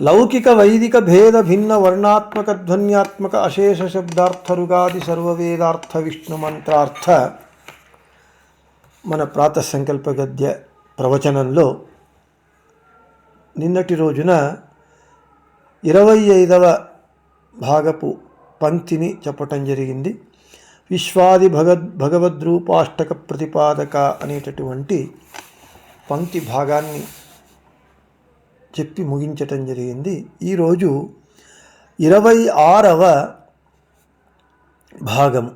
లౌకిక వైదిక భేద భిన్న వర్ణాత్మక ధ్వన్యాత్మక అశేష శబ్దార్థరుగాది సర్వవేదార్థ విష్ణు మంత్రార్థ మన ప్రాత సంకల్ప గద్య ప్రవచనంలో నిన్నటి రోజున ఇరవై ఐదవ భాగపు పంక్తిని చెప్పటం జరిగింది. విశ్వాది భగద్ భగవద్రూపాష్టక ప్రతిపాదక అనేటటువంటి పంక్తి భాగాన్ని చెప్పి ముగించటం జరిగింది. ఈరోజు ఇరవై ఆరవ భాగము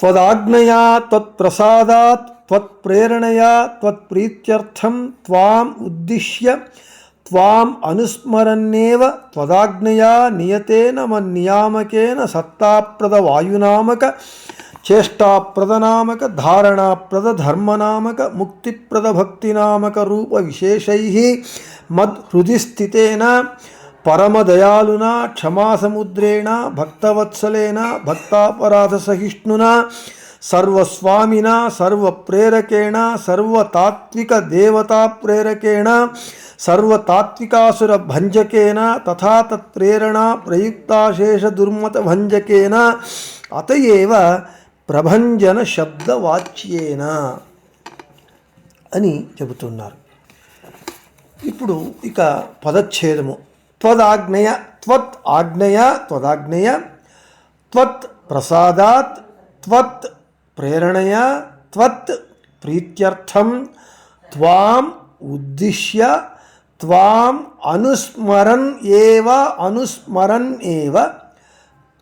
త్వదాజ్ఞయా త్వత్ప్రసాదాత్ త్వత్ప్రేరణయా త్వత్ప్రీత్యర్థం త్వాం ఉద్దిశ్య త్వాం అనుస్మరన్నేవ త్వదాజ్ఞయా నియతేన మన్నియామకేన సత్తాప్రద వాయునామక చేష్టాప్రదనామక ధారణాప్రద ధర్మనామక ముక్తిప్రద భక్తినామక రూప విశేషై మద్హృది పరమదయాలునా క్షమాసముద్రేణ భక్తవత్సలేన భక్తాపరాధసహిష్ణునా సర్వస్వామిన సర్వప్రేరకేణ సర్వతాత్విక దేవతా ప్రేరకేణ సర్వతాత్వికాసుర భంజకేన తథా తత్ప్రేరణ ప్రయుక్తాశేష దుర్మత భంజకేన అతయేవ ప్రభంజన శబ్దవాచ్యేన అని చెబుతున్నారు. ఇప్పుడు ఇక పదచ్ఛేదము. త్వదాజ్ఞయ త్వత్ ఆజ్ఞయ త్వదాజ్ఞయ త్వత్ ప్రసాదాత్ త్వత్ ప్రేరణయ త్వత్ ప్రీత్యర్థం త్వాం ఉద్దిశ్య త్వాం అనుస్మరన్ ఏవ అనుస్మరన్ ఏవ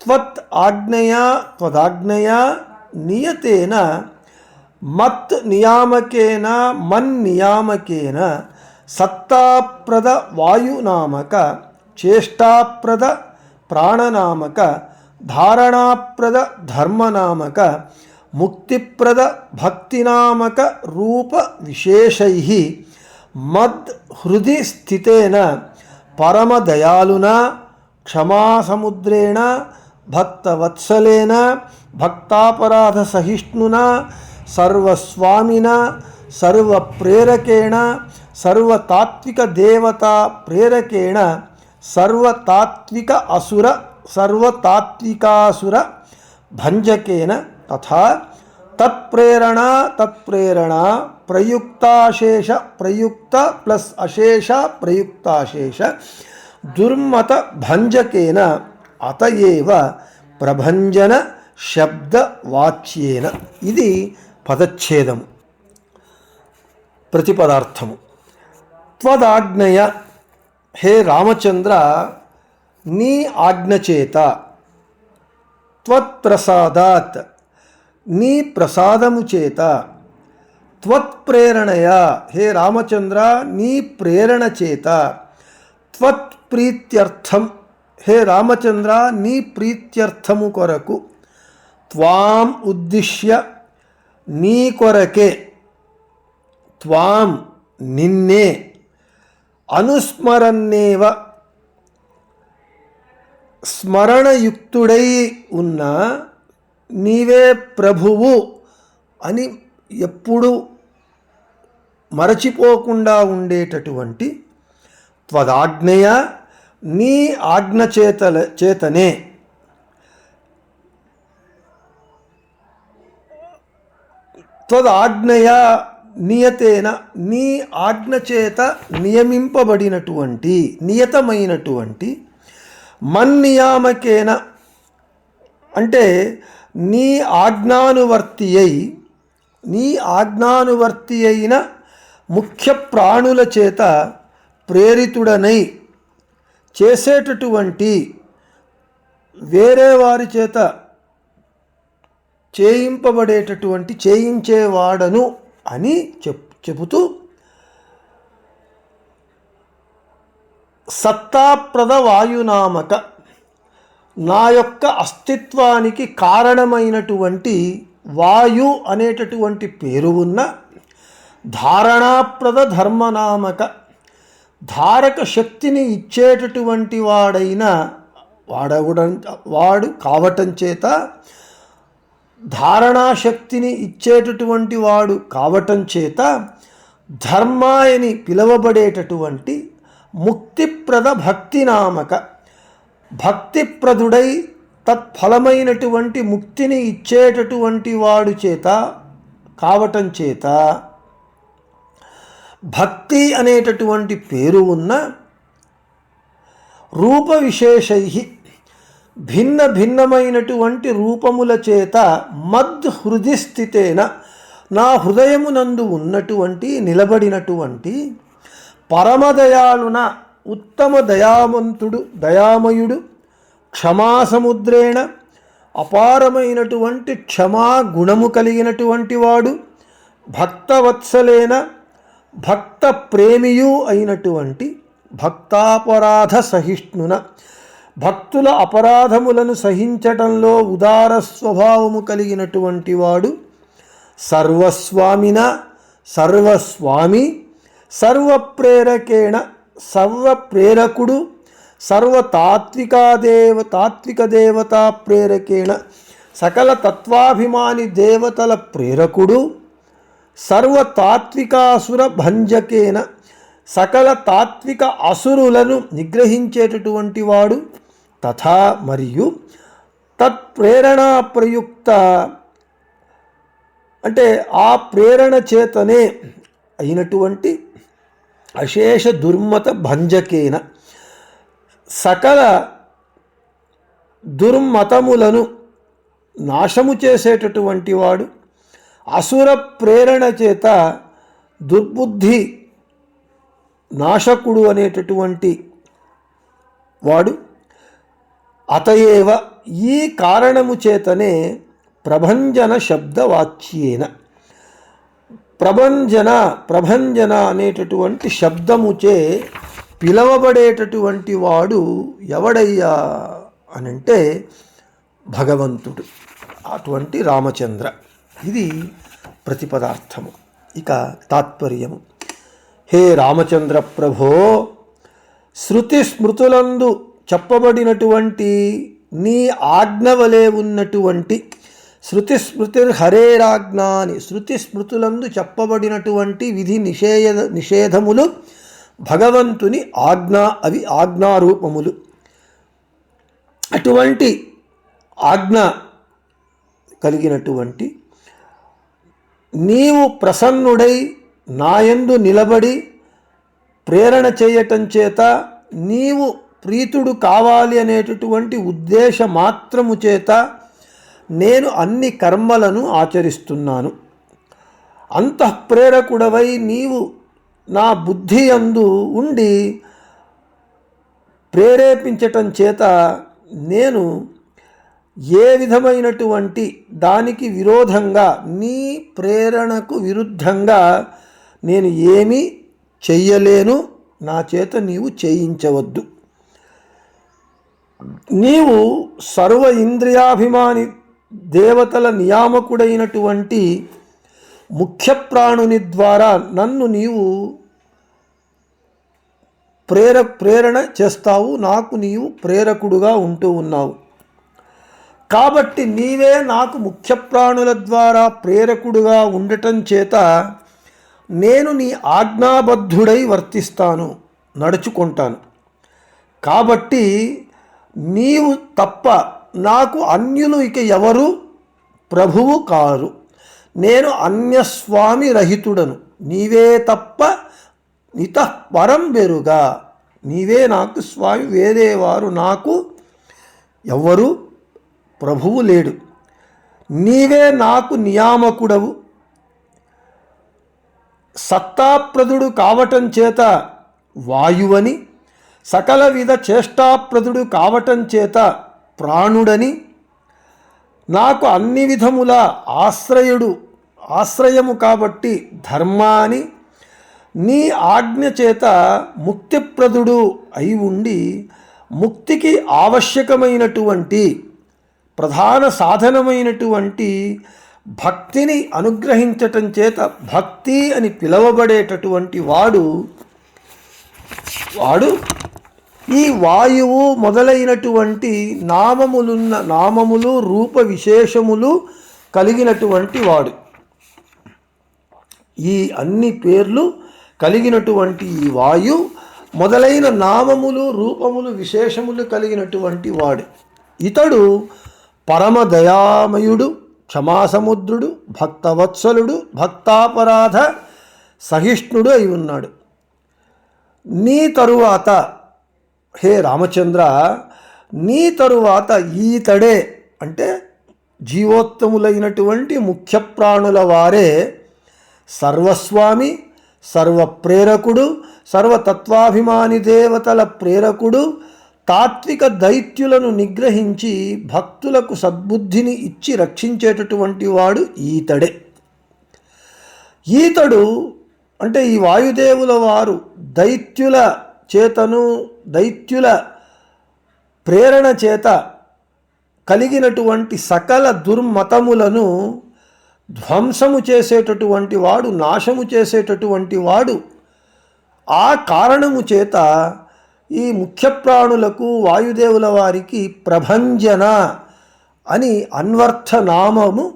త్వత్ ఆజ్ఞయా త్వదాజ్ఞయా నియతేన మత్ నియామకేన మన్నియామకేన సత్తాప్రద వాయునామక చేష్టాప్రద ప్రాణనామక ధారణాప్రద ధర్మనామక ముక్తిప్రద భక్తినామక రూప విశేషై మద్ హృది స్థితేన పరమదయాలునా క్షమాసముద్రేణ భక్తవత్సలేన భక్తాపరాధసహిష్ణునా సర్వస్వామిన సర్వప్రేరకేణ సర్వతాత్విక దేవతా ప్రేరకేణ సర్వతాత్విక అసుర సర్వతాత్వికాసుర భంజకేన తథా తత్ప్రేరణ తత్ప్రేరణ ప్రయుక్తాశేష ప్రయుక్త ప్లస్ అశేష ప్రయుక్తాశేష దుర్మత భంజకేన అతయేవ ప్రభంజన శబ్దవాచ్యేన ఇది పదచ్ఛేదము. ప్రతిపదార్థము. త్వదాజ్ఞయ హే రామచంద్ర నీ ఆజ్ఞచేత త్వత్ప్రసాదాత్ నీ ప్రసాదము చేత త్వత్ప్రేరణయ హే రామచంద్ర నీ ప్రేరణ చేత త్వత్ప్రీత్యర్థం హే రామచంద్ర నీ ప్రీత్యర్థము కొరకు త్వాం ఉద్దిశ్య నీ కొరకే. త్వాం నిన్నే అనుస్మరన్నేవ స్మరణయుక్తుడై ఉన్న నీవే ప్రభువు అని ఎప్పుడు మరచిపోకుండా ఉండేటటువంటి త్వదాజ్ఞయ నీ ఆజ్ఞ చేతల చేతనే. త్వదాజ్ఞయ నియతేన నీ ఆజ్ఞ చేత నియమింపబడినటువంటి నియతమైనటువంటి మన్నియామకేన అంటే నీ ఆజ్ఞానువర్తి అయి నీ ఆజ్ఞానువర్తి అయిన ముఖ్య ప్రాణుల చేత ప్రేరితుడనై చేసేటటువంటి వేరే వారి చేత చేయింపబడేటటువంటి చేయించేవాడను అని చెప్ చెబుతూ సత్తాప్రద వాయునామక నా యొక్క అస్తిత్వానికి కారణమైనటువంటి వాయు అనేటటువంటి పేరు ఉన్న ధారణాప్రద ధర్మనామక ధారక శక్తిని ఇచ్చేటటువంటి వాడైన వాడవడం వాడు కావటం చేత ధారణాశక్తిని ఇచ్చేటటువంటి వాడు కావటం చేత ధర్మాయని పిలువబడేటటువంటి ముక్తిప్రద భక్తి నామక భక్తిప్రదుడై తత్ఫలమైనటువంటి ముక్తిని ఇచ్చేటటువంటి వాడు చేత కావటం చేత భక్తి అనేటటువంటి పేరు ఉన్న రూప విశేషై భిన్న భిన్నమైనటువంటి రూపముల చేత మద్ హృది స్థితేన నా హృదయమునందు ఉన్నటువంటి నిలబడినటువంటి పరమదయాళున ఉత్తమ దయామంతుడు దయామయుడు క్షమాసముద్రేణ అపారమైనటువంటి క్షమా గుణము కలిగినటువంటి వాడు భక్తవత్సలేన భక్త ప్రేమియు అయినటువంటి భక్తాపరాధ సహిష్ణున భక్తుల అపరాధములను సహించటంలో ఉదార స్వభావము కలిగినటువంటి వాడు సర్వస్వామిన సర్వస్వామి సర్వప్రేరకేణ సర్వప్రేరకుడు సర్వతాత్వికాదేవ తాత్విక దేవతా ప్రేరకేణ సకల తత్వాభిమాని దేవతల ప్రేరకుడు సర్వతాత్వికాసుర భంజకేన సకల తాత్విక అసురులను నిగ్రహించేటటువంటి వాడు తథా మరియు తత్ప్రేరణా ప్రయుక్త. అంటే ఆ ప్రేరణ చేతనే అయినటువంటి అశేష దుర్మత భంజకేన సకల దుర్మతములను నాశము చేసేటటువంటి వాడు అసుర ప్రేరణ చేత దుర్బుద్ధి నాశకుడు అనేటటువంటి వాడు. అతయేవ ఈ కారణము చేతనే ప్రభంజన శబ్దవాచ్యేన. ప్రభంజన ప్రభంజన అనేటటువంటి శబ్దముచే పిలవబడేటటువంటి వాడు ఎవడయ్యా అనంటే భగవంతుడు అటువంటి రామచంద్ర. ఇది ప్రతిపదార్థము. ఇక తాత్పర్యము. హే రామచంద్ర ప్రభో శృతి స్మృతులందు చెప్పబడినటువంటి నీ ఆజ్ఞ వలె ఉన్నటువంటి శృతి స్మృతిర్ హరేరాజ్ఞ అని శృతి స్మృతులందు చెప్పబడినటువంటి విధి నిషేధ నిషేధములు భగవంతుని ఆజ్ఞ అవి ఆజ్ఞారూపములు. అటువంటి ఆజ్ఞ కలిగినటువంటి నీవు ప్రసన్నుడై నాయందు నిలబడి ప్రేరణ చేయటం చేత నీవు ప్రీతుడు కావాలి అనేటటువంటి ఉద్దేశ మాత్రము చేత నేను అన్ని కర్మలను ఆచరిస్తున్నాను. అంతఃప్రేరకుడవై నీవు నా బుద్ధి అందు ఉండి ప్రేరేపించటం చేత నేను ఏ విధమైనటువంటి దానికి విరోధంగా నీ ప్రేరణకు విరుద్ధంగా నేను ఏమీ చెయ్యలేను నా చేత నీవు చేయించవద్దు. నీవు సర్వ ఇంద్రియాభిమాని దేవతల నియామకుడైనటువంటి ముఖ్య ప్రాణుని ద్వారా నన్ను నీవు ప్రేర ప్రేరణ చేస్తావు నాకు నీవు ప్రేరకుడుగా ఉంటూ ఉన్నావు. కాబట్టి నీవే నాకు ముఖ్య ప్రాణుల ద్వారా ప్రేరకుడుగా ఉండటం చేత నేను నీ ఆజ్ఞాబద్ధుడై వర్తిస్తాను నడుచుకుంటాను. కాబట్టి నీవు తప్ప నాకు అన్యులు ఇక ఎవరు? ప్రభువు కారు. నేను అన్యస్వామి రహితుడను. నీవే తప్ప ఇత పరం బెరుగా. నీవే నాకు స్వామి వేరేవారు నాకు ఎవ్వరు ప్రభువు లేడు. నీవే నాకు నియామకుడవు. సత్తాప్రదుడు కావటం చేత వాయువని సకల విధ చేష్టాప్రదుడు కావటం చేత ప్రాణుడని నాకు అన్ని విధముల ఆశ్రయుడు ఆశ్రయము కాబట్టి ధర్మ అని నీ ఆజ్ఞ చేత ముక్తిప్రదుడు అయి ఉండి ముక్తికి ఆవశ్యకమైనటువంటి ప్రధాన సాధనమైనటువంటి భక్తిని అనుగ్రహించటం చేత భక్తి అని పిలువబడేటటువంటి వాడు వాడు ఈ వాయువు మొదలైనటువంటి నామములున్న నామములు రూప విశేషములు కలిగినటువంటి వాడు. ఈ అన్ని పేర్లు కలిగినటువంటి ఈ వాయు మొదలైన నామములు రూపములు విశేషములు కలిగినటువంటి వాడు. ఇతడు పరమదయామయుడు క్షమాసముద్రుడు భక్తవత్సలుడు భక్తాపరాధ సహిష్ణుడు అయి ఉన్నాడు. నీ తరువాత హే రామచంద్ర నీ తరువాత ఈతడే అంటే జీవోత్తములైనటువంటి ముఖ్య ప్రాణుల వారే సర్వస్వామి సర్వప్రేరకుడు సర్వతత్వాభిమాని దేవతల ప్రేరకుడు తాత్విక దైత్యులను నిగ్రహించి భక్తులకు సద్బుద్ధిని ఇచ్చి రక్షించేటటువంటి వాడు ఈతడే. ఈతడు అంటే ఈ వాయుదేవుల వారు దైత్యుల చేతను దైత్యుల ప్రేరణ చేత కలిగినటువంటి సకల దుర్మతములను ధ్వంసము చేసేటటువంటి వాడు నాశము చేసేటటువంటి వాడు ఆ కారణము చేత ఈ ముఖ్య ప్రాణులకు వాయుదేవుల వారికి ప్రభంజన అని అన్వర్థ నామము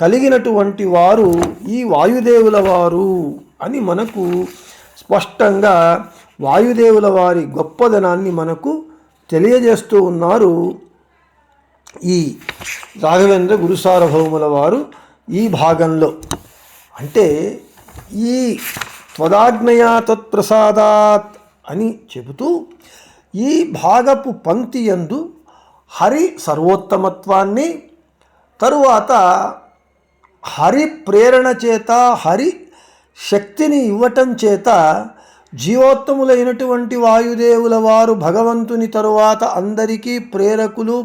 కలిగినటువంటి వారు ఈ వాయుదేవుల వారు అని మనకు స్పష్టంగా వాయుదేవుల వారి గొప్పదనాన్ని మనకు తెలియజేస్తూ ఉన్నారు ఈ రాఘవేంద్ర గురుసార్వభౌముల వారు ఈ భాగంలో. అంటే ఈ త్వదాగ్నయా తత్ప్రసాదాత్ అని చెబుతూ ఈ భాగపు పంక్తి యందు హరి సర్వోత్తమత్వాన్ని తరువాత హరి ప్రేరణ చేత హరి శక్తిని ఇవ్వటం చేత జీవోత్తములైనటువంటి వాయుదేవుల వారు భగవంతుని తరువాత అందరికీ ప్రేరకులు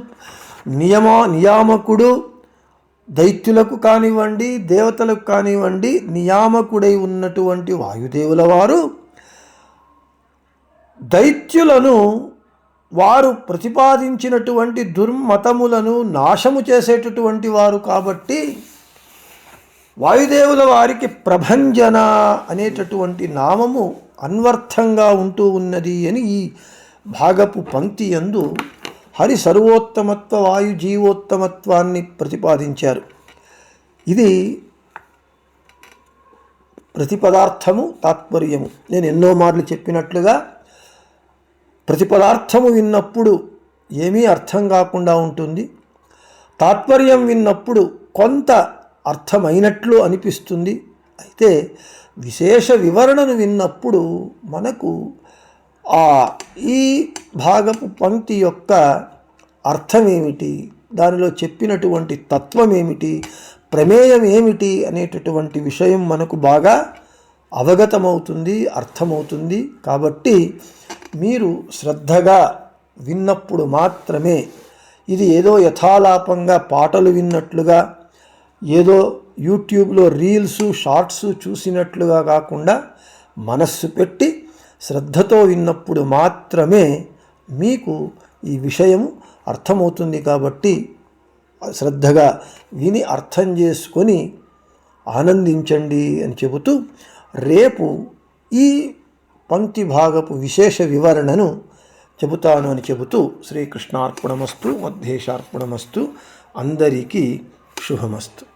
నియమ నియామకుడు దైత్యులకు కానివ్వండి దేవతలకు కానివ్వండి నియామకుడై ఉన్నటువంటి వాయుదేవుల వారు దైత్యులను వారు ప్రతిపాదించినటువంటి దుర్మతములను నాశము చేసేటటువంటి వారు కాబట్టి వాయుదేవుల వారికి ప్రభంజన అనేటటువంటి నామము అన్వర్థంగా ఉంటూ ఉన్నది అని ఈ భాగపు పంక్తి యందు హరి సర్వోత్తమత్వ వాయు జీవోత్తమత్వాన్ని ప్రతిపాదించారు. ఇది ప్రతిపదార్థము తాత్పర్యము. నేను ఎన్నో మార్లు చెప్పినట్లుగా ప్రతిపదార్థము విన్నప్పుడు ఏమీ అర్థం కాకుండా ఉంటుంది. తాత్పర్యం విన్నప్పుడు కొంత అర్థమైనట్లు అనిపిస్తుంది. అయితే విశేష వివరణను విన్నప్పుడు మనకు ఆ ఈ భాగపు పంక్తి యొక్క అర్థమేమిటి? దానిలో చెప్పినటువంటి తత్వం ఏమిటి ప్రమేయం ఏమిటి అనేటటువంటి విషయం మనకు బాగా అవగతమవుతుంది అర్థమవుతుంది. కాబట్టి మీరు శ్రద్ధగా విన్నప్పుడు మాత్రమే ఇది ఏదో యథాలాపంగా పాటలు విన్నట్లుగా ఏదో యూట్యూబ్లో రీల్స్ షార్ట్స్ చూసినట్లుగా కాకుండా మనస్సు పెట్టి శ్రద్ధతో విన్నప్పుడు మాత్రమే మీకు ఈ విషయం అర్థమవుతుంది కాబట్టి శ్రద్ధగా విని అర్థం చేసుకొని ఆనందించండి అని చెబుతూ రేపు ఈ పంక్తి భాగపు విశేష వివరణను చెబుతాను అని చెబుతూ శ్రీకృష్ణార్పణమస్తు మధ్యేశార్పణమస్తు అందరికీ శుభమస్తు.